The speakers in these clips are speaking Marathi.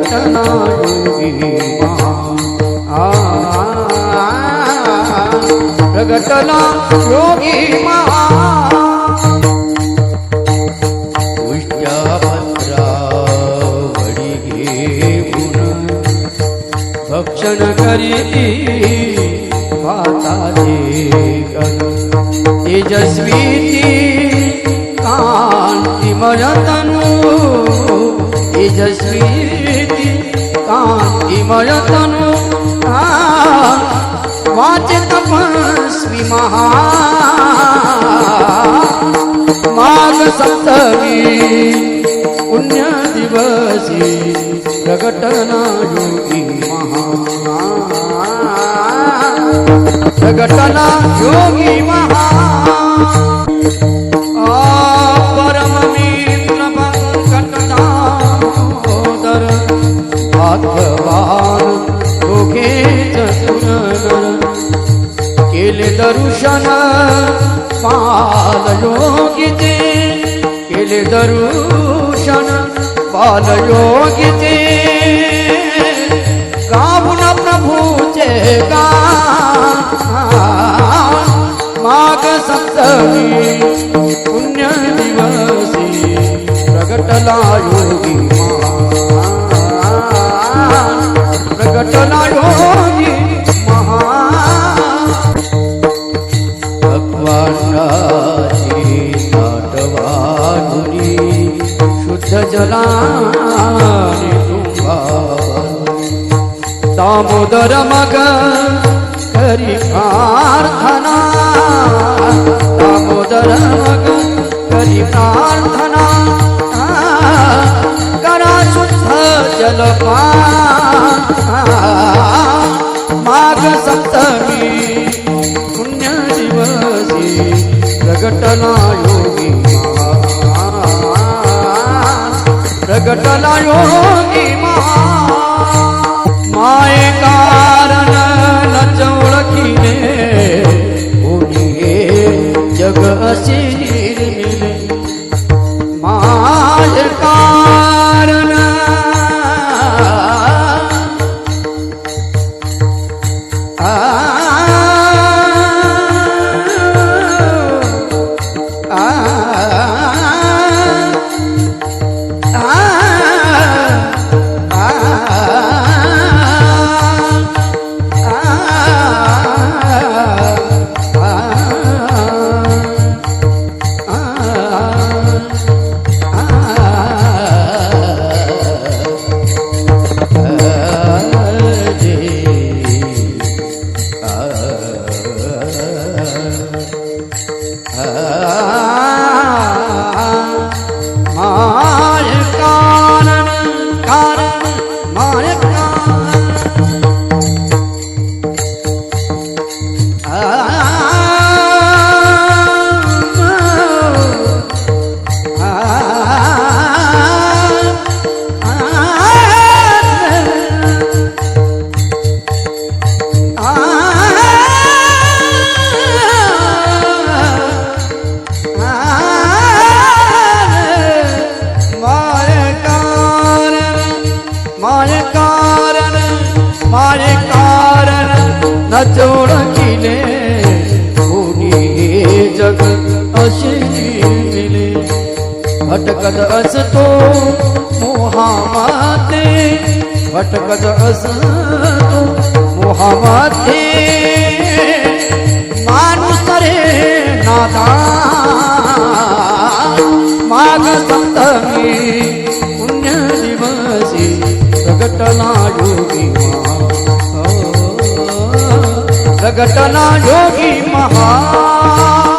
प्रगटना योगी महा प्रगटना योगी महा उष्ट्यापत्रावडी घेऊन भक्षण करीती पाताचे कण तेजस्वी ती कांतिमय तनू तपस्वी महा. माघ सप्तमी पुण्य दिवसी प्रगटना योगी महा. प्रगटना योगी महा. केले दर्शन पालयोगिते केले दर्शन पालयोगिते गाऊन प्रभूचे गा माग सप्तमी पुण्य दिवसी प्रगटला योगी महा. प्रगटला योगी दामोदर मग करी प्रार्थना। दामोदर मग करी प्रार्थना। करा शुद्ध जलपा माघ सप्तमी पुण्य दिवसी प्रगटना योगी प्रगटला योगी महा न जोडकिले कोणी हे जग असे मिले भटकत असतो मोहामाते भटकत असतो मोहामाते. माणूस रे नादा माघ सप्तमी पुण्य दिवसी प्रगटला योगी महा प्रगटला योगी महा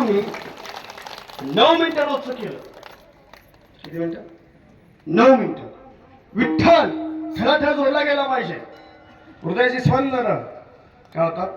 तुम्ही नऊ मिनिटं रोजचं केलं. किती मिनिटं? नऊ मिनिटं. विठ्ठल ठळा जोडला गेला पाहिजे. हृदयाची स्पंदन. काय होतात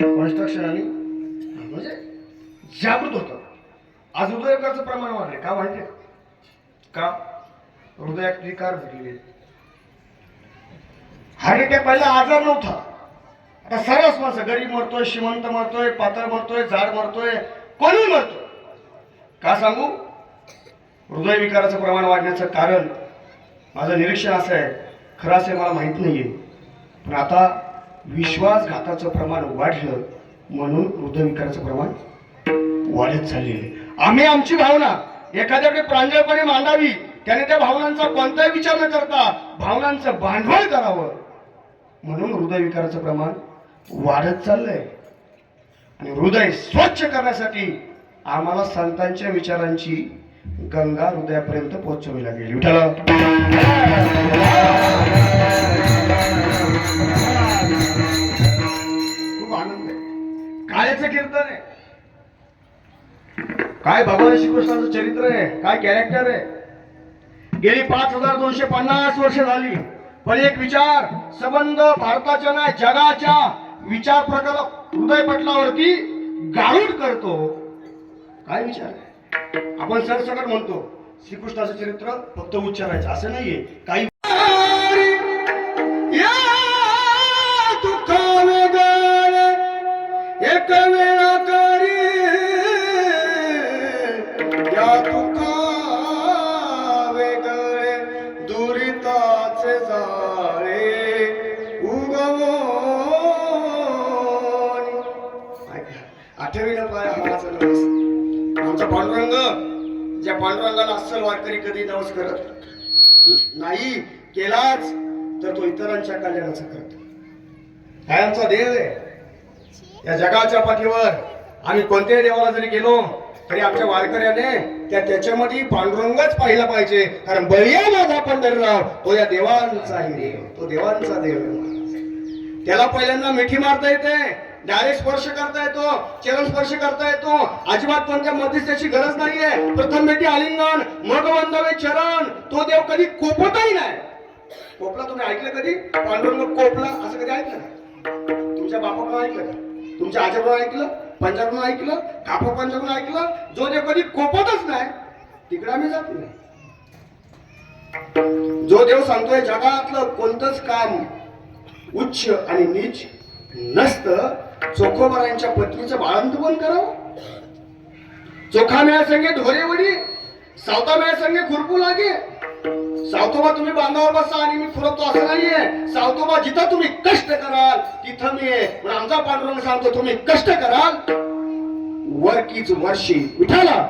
कॉन्स्ट्रक्शन म्हणजे जागृत होतं. आज हृदयकाचं प्रमाण वाढले का माहिती का? हृदयात विकार भरले हार्ट अटॅक पहिला आजार नव्हता. आता सर्वच माणसं गरीब मरतोय श्रीमंत मरतोय पातळ मरतोय झाड मरतोय कोणी मरतोय. का सांगू? हृदय विकाराचं प्रमाण वाढण्याचं कारण माझं निरीक्षण असं आहे खरं असं मला माहीत नाही आहे पण आता विश्वासघाताचं प्रमाण वाढलं म्हणून हृदयविकाराचं प्रमाण वाढत चाललेलं आहे आम्ही आमची भावना एखाद्याकडे प्रांजळपणे मांडावी त्याने त्या भावनांचा कोणताही विचार न करता भावनांचं भांडवल करावं म्हणून हृदयविकाराचं प्रमाण वाढत चाललंय. आणि हृदय स्वच्छ करण्यासाठी आम्हाला संतांच्या विचारांची गंगा हृदयापर्यंत पोहोचवी लागेल. विठ्ठल. खूप आनंद आहे. काळ्याचं कीर्तन आहे. काय भगवान श्रीकृष्णाचं चरित्र आहे? काय कॅरेक्टर आहे? गेली पाच हजार दोनशे पन्नास वर्ष झाली. पण एक विचार संबंध भारताच्या नाही जगाच्या. विचार प्रकार हृदय पटलावरती गाळून करतो. काय विचार आहे? आपण सरसकट म्हणतो श्रीकृष्णाचं चरित्र फक्त उच्चारायचं असं नाहीये. काही एक वेळा करी पांडुरंग ज्या पांडुरंगाला अस्सल वारकरी कधी नवस करत नाही केलाच तर तो इतरांच्या कल्याणाचं करतो. हा देव आहे. या जगाच्या पाठीवर आम्ही कोणत्याही देवाला जरी गेलो तरी आमच्या वारकऱ्याने त्या त्याच्यामध्ये पांडुरंगच पाहिला पाहिजे. कारण बळीया माझा पंढरीराव. तो या देवांचा आहे देव तो देवांचा देव त्याला पहिल्यांदा मिठी मारता येते. डायरेक्ट स्पर्श करता येतो चरण स्पर्श करता येतो अजिबात कोणत्या मध्यस्थाची गरज नाहीये. प्रथम भेटी आलिंगन मग बांधवे चरण. तो देव कधी कोपतही नाही. कोपला तुम्ही ऐकलं कधी? पांडुरंग कोपला असं कधी ऐकलं नाही? तुमच्या बापाकडून ऐकलं का? तुमच्या आजाकडून ऐकलं? पंजाबकडून ऐकलं? कापा पंजाबकडून ऐकलं? जो देव कधी कोपतच नाही तिकडे आम्ही जात नाही. जो देव सांगतोय जगातलं कोणतंच काम उच्च आणि नीच नसतं. चोखोबारांच्या पत्नीचं बाळंत पण करावं? चोखा संगे ढोरे वडी सावता संगे खुरपू लागे. सावतोबा तुम्ही बांधावर बसा आणि मी फुरतो असं नाहीये. सावतोबा जिथं तुम्ही कष्ट कराल तिथं मी आहे. आमचा पांडुरंग सांगतो तुम्ही कष्ट कराल. वर्कीच वर्षी विठाला.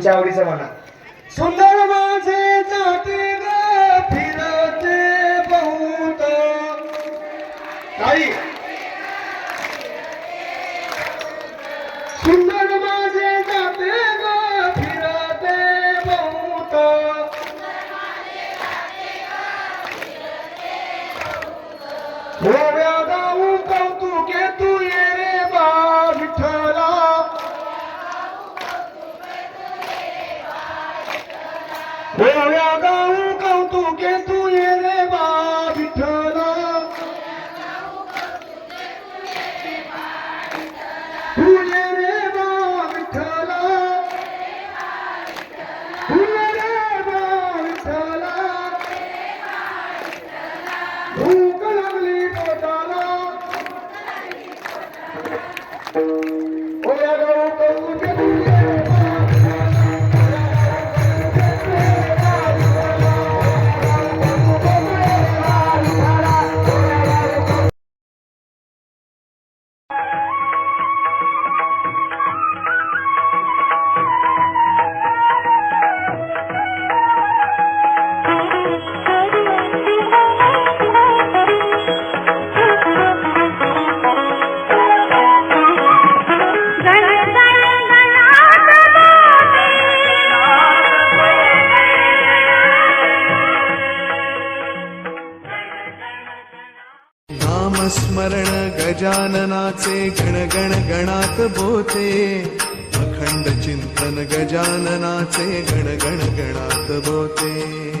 तुमच्या आवडीचं म्हणा. सुंदर माझे जाते फिरते बहुत. काही सुंदर गजाननाचे गण गण गणात बोते. अखंड चिंतन गजाननाचे गण गण गणात बोते.